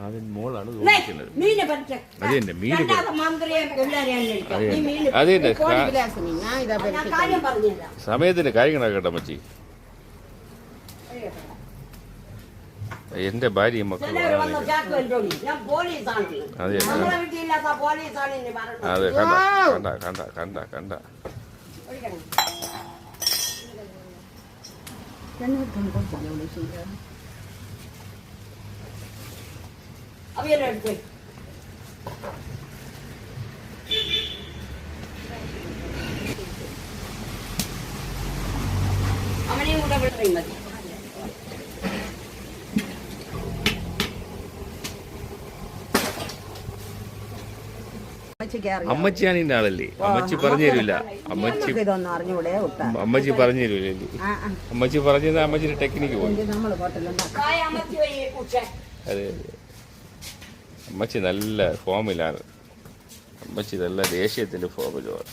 അതിന് മോളാണ് മീനെ. സമയത്തിന് കാര്യങ്ങളാക്കട്ടെ മച്ചി. എന്റെ ഭാര്യയും മക്കളും. അത്. അതെ. കണ്ട കണ്ട കണ്ട കണ്ട കണ്ട. അവിയലും എടുത്ത്. അവനെയും കൂടെ വിളിച്ചാൽ മതി. അമ്മച്ചിയാണ് ഇതിന്റെ ആളല്ലേ? അമ്മച്ചി പറഞ്ഞു തരൂല. അമ്മച്ചി ഇതൊന്നും അറിഞ്ഞൂടെ വിട്ടാ അമ്മച്ചി പറഞ്ഞു തരൂലേ അമ്മച്ചി പറഞ്ഞത് അമ്മച്ചിന്റെ ടെക്നിക്ക് പോയി അതെ അതെ. അമ്മച്ചി നല്ല ഫോമിലാണ്. അമ്മച്ചി നല്ല ദേഷ്യത്തിന്റെ ഫോമിലുമാണ്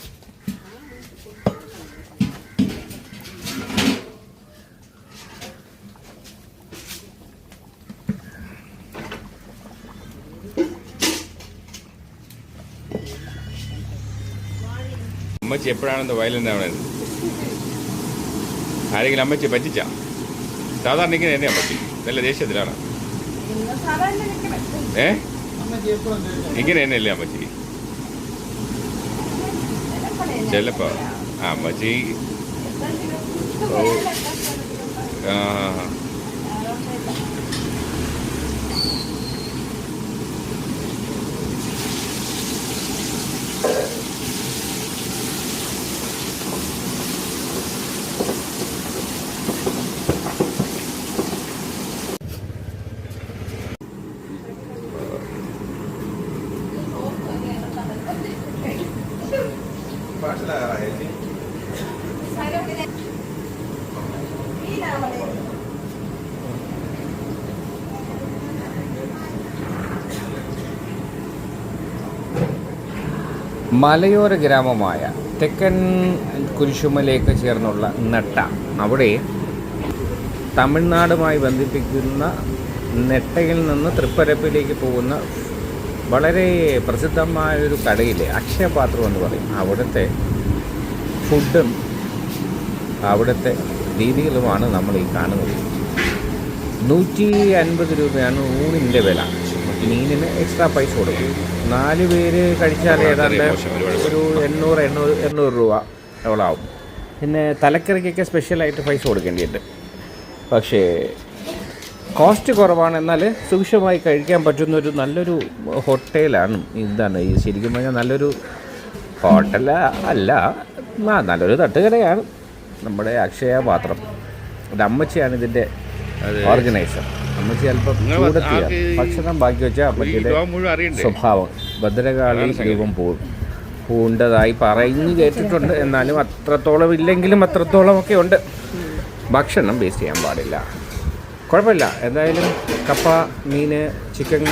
അമ്മച്ചി എപ്പോഴാണെന്ന് വയലന്റ് ആവണത് ആരെങ്കിലും അമ്മച്ചി പറ്റിച്ച? സാധാരണ ഇങ്ങനെ എന്നെ അമ്മച്ചി. നല്ല ദേഷ്യത്തിലാണ്. ഏ? ഇങ്ങനെ തന്നെയല്ലേ അമ്മച്ചി? ചിലപ്പോ. ആ. മലയോര ഗ്രാമമായ തെക്കൻ കുരിശുമലയൊക്കെ ചേർന്നുള്ള നെട്ട. അവിടെ തമിഴ്നാടുമായി ബന്ധിപ്പിക്കുന്ന നെട്ടയിൽ നിന്ന് തൃപ്പരപ്പിലേക്ക് പോകുന്ന വളരെ പ്രസിദ്ധമായൊരു കടയിലെ അക്ഷയപാത്രം എന്ന് പറയും. അവിടുത്തെ ഫുഡും അവിടുത്തെ രീതികളുമാണ് നമ്മൾ ഈ കാണുന്നത്. നൂറ്റി അൻപത് രൂപയാണ് ഊണിന്റെ വില. മീനിന് എക്സ്ട്രാ പൈസ കൊടുക്കും. നാല് പേര് കഴിച്ചാൽ ഏതാണ്ട് ഒരു എണ്ണൂറ് എണ്ണൂറ് എണ്ണൂറ് രൂപ എവളാവും പിന്നെ തലക്കറിക്കൊക്കെ സ്പെഷ്യലായിട്ട് പൈസ കൊടുക്കേണ്ടിയുണ്ട് പക്ഷേ കോസ്റ്റ് കുറവാണ്. എന്നാൽ സുഭിക്ഷമായി കഴിക്കാൻ പറ്റുന്ന ഒരു നല്ലൊരു ഹോട്ടലാണ്. ഇതാണ്. ഈ ശരിക്കും പറഞ്ഞാൽ നല്ലൊരു ഹോട്ടൽ അല്ല നല്ലൊരു തട്ടുകടയാണ്. നമ്മുടെ അക്ഷയ പാത്രം. ഇത് അമ്മച്ചിയാണ് ഇതിന്റെ ഓർഗനൈസർ അമ്മച്ചി അല്പം കൂടത്തിയാണ് ഭക്ഷണം ബാക്കി വെച്ചാൽ അമ്മച്ചിയുടെ സ്വഭാവം. ഭദ്രകാളി രൂപം പോകും പൂണ്ടതായി പറയുന്നു കേട്ടിട്ടുണ്ട്. എന്നാലും അത്രത്തോളം ഇല്ലെങ്കിലും അത്രത്തോളം ഒക്കെ ഉണ്ട്. ഭക്ഷണം വേസ്റ്റ് ചെയ്യാൻ പാടില്ല. കുഴപ്പമില്ല. എന്തായാലും കപ്പ മീൻ ചിക്കൻ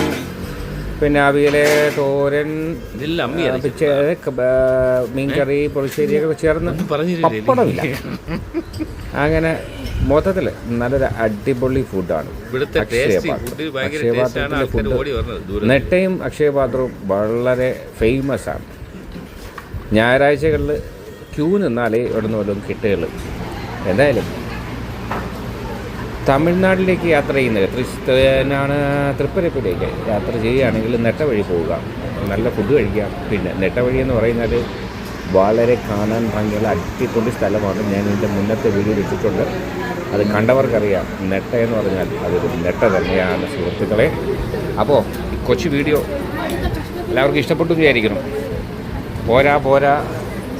പിന്നെ അവിയൽ തോരൻ മീൻകറി പൊളിശ്ശേരിയൊക്കെ ചേർന്ന് പപ്പടമില്ല. അങ്ങനെ മൊത്തത്തിൽ നല്ലൊരു അടിപൊളി ഫുഡാണ് ഇവിടുത്തെ അക്ഷയപാത്രം. ഫുഡ് നെട്ടയും അക്ഷയപാത്രവും വളരെ ഫേമസ് ആണ്. ഞായറാഴ്ചകളിൽ ക്യൂ നിന്നാലേ ഇവിടെ നിന്ന് വല്ലതും കിട്ടുകയുള്ളൂ. എന്തായാലും തമിഴ്നാട്ടിലേക്ക് യാത്ര ചെയ്യുന്നത് തൃശ്ശാണ് തൃപ്പരപ്പിലേക്ക് യാത്ര ചെയ്യുകയാണെങ്കിൽ നെട്ട വഴി പോവുക. നല്ല ഫുഡ് കഴിക്കാം. പിന്നെ നെട്ട വഴി എന്ന് പറയുന്നത് വളരെ കാണാൻ ഭംഗിയുള്ള അടിപൊളി സ്ഥലമാണ് ഞാൻ എന്റെ മുന്നത്തെ വീഡിയോ ഇട്ടിട്ടുണ്ട്. അത് കണ്ടവർക്കറിയാം. നെട്ട എന്ന് പറഞ്ഞാൽ അതൊരു നെട്ട തന്നെയാണ് സുഹൃത്തുക്കളെ. അപ്പോൾ ഈ കൊച്ചു വീഡിയോ എല്ലാവർക്കും ഇഷ്ടപ്പെട്ടു വിചാരിക്കണം പോരാ പോരാ.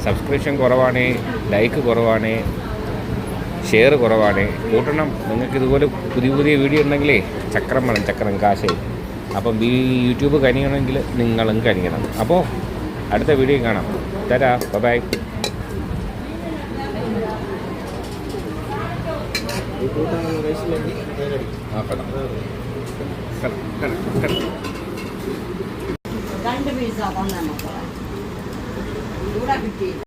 സബ്സ്ക്രിപ്ഷൻ കുറവാണ് ലൈക്ക് കുറവാണ് ഷെയർ കുറവാണ്. കൂട്ടണം. നിങ്ങൾക്ക് ഇതുപോലെ പുതിയ പുതിയ വീഡിയോ ഉണ്ടെങ്കിലേ ചക്രം വേണം ചക്രം കാശേ. അപ്പം ഈ യൂട്യൂബ് കനിയണമെങ്കിൽ നിങ്ങളും കനിയണം. അപ്പോൾ അടുത്ത വീഡിയോ കാണാം. തരാ ബൈ രണ്ട് പീസാ തന്നെ മക്കളെ ഇവിടെ കിട്ടി